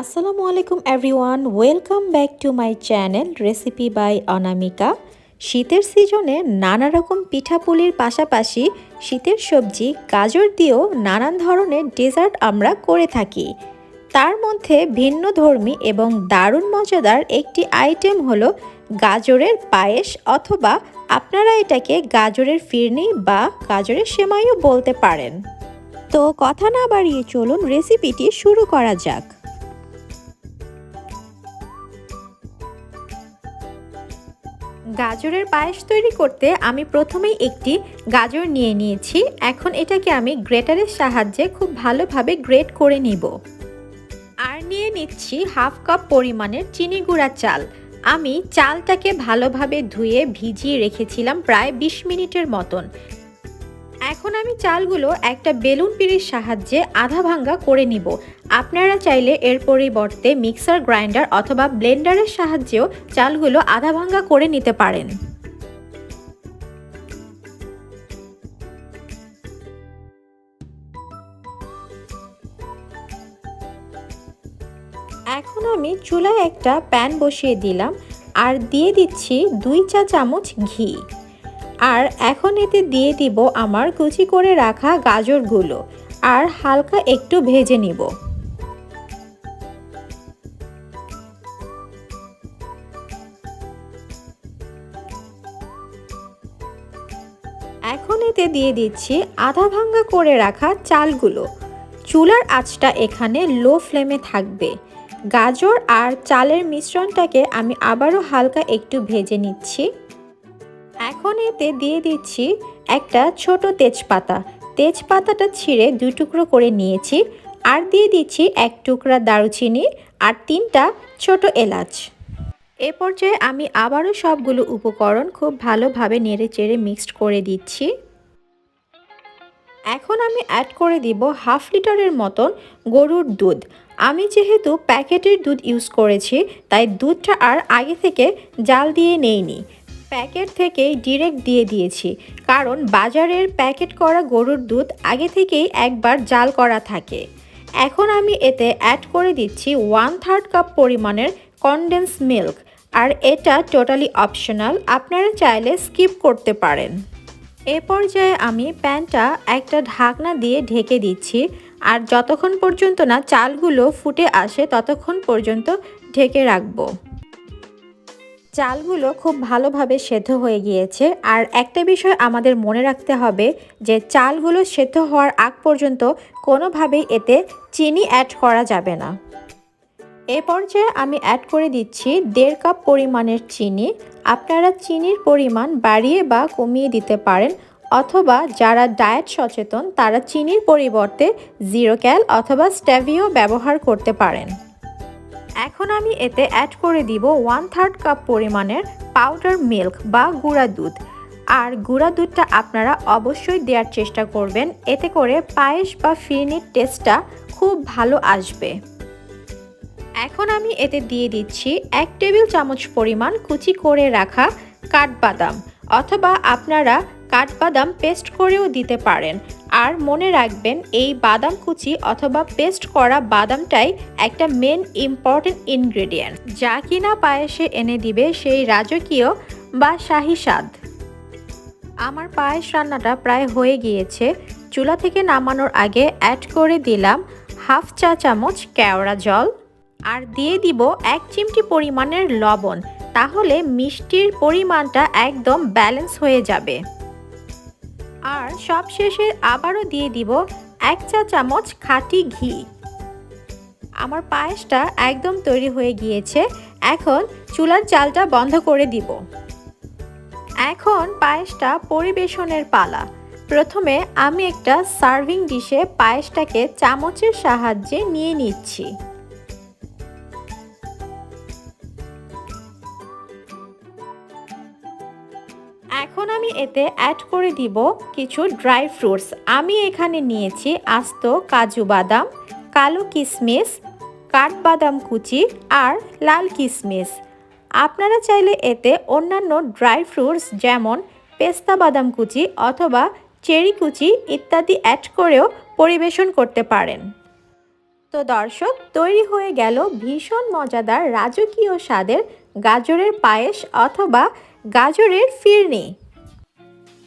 আসসালামু আলাইকুম everyone welcome back to my channel recipe by Anamika শীতের সিজনে নানা রকম পিঠাপুলির পাশাপাশি শীতের সবজি, গাজর দিয়েও নানান ধরনের ডেজার্ট আমরা করে থাকি। তার মধ্যে ভিন্ন ধর্মী এবং দারুণ মজাদার একটি আইটেম হলো গাজরের পায়েস অথবা আপনারা এটাকে গাজরের ফিরনি বা গাজরের সেমাইও বলতে পারেন। তো কথা না বাড়িয়ে চলুন রেসিপিটি শুরু করা যাক। গাজরের পায়েস তৈরি করতে আমি প্রথমেই একটি গাজর নিয়ে নিয়েছি। এখন এটাকে আমি গ্রেটারের সাহায্যে খুব ভালোভাবে গ্রেট করে নিব। আর নিয়ে নিচ্ছি হাফ কাপ পরিমাণের চিনি গুঁড়া চাল। আমি চালটাকে ভালোভাবে ধুয়ে ভিজিয়ে রেখেছিলাম প্রায় ২০ মিনিটের মতন। এখন আমি চালগুলো একটা বেলুন পিড়ির সাহায্যে আধা ভাঙ্গা করে নিব। আপনারা চাইলে এর পরিবর্তে মিক্সার গ্রাইন্ডার অথবা ব্লেন্ডারের সাহায্যেও চালগুলো আধা ভাঙ্গা করে নিতে পারেন। এখন আমি চুলায় একটা প্যান বসিয়ে দিলাম। আর দিয়ে দিচ্ছি দুই চা চামচ ঘি। আর এখন এতে দিয়ে দিব আমার কুচি করে রাখা গাজরগুলো আর হালকা একটু ভেজে নিব। এখন এতে দিয়ে দিচ্ছি আধা ভাঙ্গা করে রাখা চালগুলো। চুলার আঁচটা এখানে লো ফ্লেমে থাকবে। গাজর আর চালের মিশ্রণটাকে আমি আবারও হালকা একটু ভেজে নিচ্ছি। এখন এতে দিয়ে দিচ্ছি একটা ছোট তেজপাতা। তেজপাতাটা ছিঁড়ে দুই টুকরো করে নিয়েছি আর দিয়ে দিচ্ছি এক টুকরা দারুচিনি আর তিনটা ছোট এলাচ। এ পর্যায়ে আমি আবারও সবগুলো উপকরণ খুব ভালোভাবে নেড়ে চেড়ে মিক্সড করে দিচ্ছি। এখন আমি অ্যাড করে দিব হাফ লিটারের মতন গরুর দুধ। আমি যেহেতু প্যাকেটের দুধ ইউজ করেছি, তাই দুধটা আর আগে থেকে জাল দিয়ে নেইনি। প্যাকেট থেকেই ডিরেক্ট দিয়ে দিয়েছি। কারণ বাজারের প্যাকেট করা গরুর দুধ আগে থেকেই একবার জাল করা থাকে। এখন আমি এতে অ্যাড করে দিচ্ছি ওয়ান থার্ড কাপ পরিমাণের কনডেন্স মিল্ক আর এটা টোটালি অপশনাল আপনারা চাইলে স্কিপ করতে পারেন। এ পর্যায়ে আমি প্যানটা একটা ঢাকনা দিয়ে ঢেকে দিচ্ছি, আর যতক্ষণ পর্যন্ত না চালগুলো ফুটে আসে ততক্ষণ পর্যন্ত ঢেকে রাখব। চালগুলো খুব ভালোভাবে সেদ্ধ হয়ে গিয়েছে। আর একটা বিষয় আমাদের মনে রাখতে হবে যে, চালগুলো সেদ্ধ হওয়ার আগ পর্যন্ত কোনোভাবেই এতে চিনি অ্যাড করা যাবে না। এ পর্যায়ে আমি অ্যাড করে দিচ্ছি দেড় কাপ পরিমাণের চিনি। আপনারা চিনির পরিমাণ বাড়িয়ে বা কমিয়ে দিতে পারেন, অথবা যারা ডায়েট সচেতন, তারা চিনির পরিবর্তে জিরো ক্যাল অথবা স্ট্যাভিও ব্যবহার করতে পারেন। এখন আমি এতে অ্যাড করে দিব ওয়ান থার্ড কাপ পরিমাণের পাউডার মিল্ক বা গুঁড়া দুধ। আর গুঁড়া দুধটা আপনারা অবশ্যই দেওয়ার চেষ্টা করবেন, এতে করে পায়েস বা ফিরনির টেস্টটা খুব ভালো আসবে। এখন আমি এতে দিয়ে দিচ্ছি এক টেবিল চামচ পরিমাণ কুচি করে রাখা কাঠবাদাম, অথবা আপনারা কাঠবাদাম পেস্ট করেও দিতে পারেন। আর মনে রাখবেন, এই বাদাম কুচি অথবা পেস্ট করা বাদামটাই একটা মেন ইম্পর্টেন্ট ইনগ্রেডিয়েন্ট যা কিনা পায়েসে এনে দিবে সেই রাজকীয় বা শাহী স্বাদ। আমার পায়েস রান্নাটা প্রায় হয়ে গিয়েছে। চুলা থেকে নামানোর আগে অ্যাড করে দিলাম হাফ চা চামচ কেওড়া জল আর দিয়ে দিব এক চিমটি পরিমাণের লবণ। তাহলে মিষ্টির পরিমাণটা একদম ব্যালেন্স হয়ে যাবে। আর সব শেষে আবারও দিয়ে দিব এক চা চামচ খাঁটি ঘি। আমার পায়েসটা একদম তৈরি হয়ে গিয়েছে, এখন চুলার চালটা বন্ধ করে দিব। এখন পায়েসটা পরিবেশনের পালা। প্রথমে আমি একটা সার্ভিং ডিশে পায়েসটাকে চামচের সাহায্যে নিয়ে নিচ্ছি। এতে অ্যাড করে দিব কিছু ড্রাই ফ্রুটস আমি এখানে নিয়েছি আস্ত কাজু বাদাম, কালো কিশমিশ কাঠবাদাম কুচি আর লাল কিশমিশ আপনারা চাইলে এতে অন্যান্য ড্রাই ফ্রুটস যেমন পেস্তা বাদাম কুচি অথবা চেরি কুচি ইত্যাদি অ্যাড করেও পরিবেশন করতে পারেন। তো দর্শক, তৈরি হয়ে গেল ভীষণ মজাদার রাজকীয় স্বাদের গাজরের পায়েস অথবা গাজরের ফিরনি।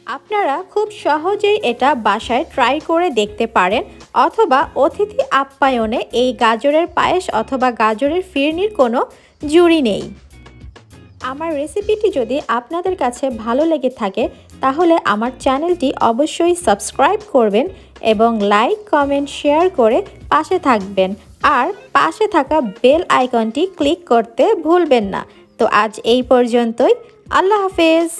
আপনারা খুব সহজেই এটা বাসায় ট্রাই করে দেখতে পারেন অথবা অতিথি আপ্যায়নে এই গাজরের পায়েস অথবা গাজরের ফিরনির কোনো জুড়ি নেই। আমার রেসিপিটি যদি আপনাদের কাছে ভালো লেগে থাকে, তাহলে আমার চ্যানেলটি অবশ্যই সাবস্ক্রাইব করবেন এবং লাইক কমেন্ট শেয়ার করে পাশে থাকবেন। আর পাশে থাকা বেল আইকনটি ক্লিক করতে ভুলবেন না। তো আজ এই পর্যন্তই। আল্লাহ হাফেজ।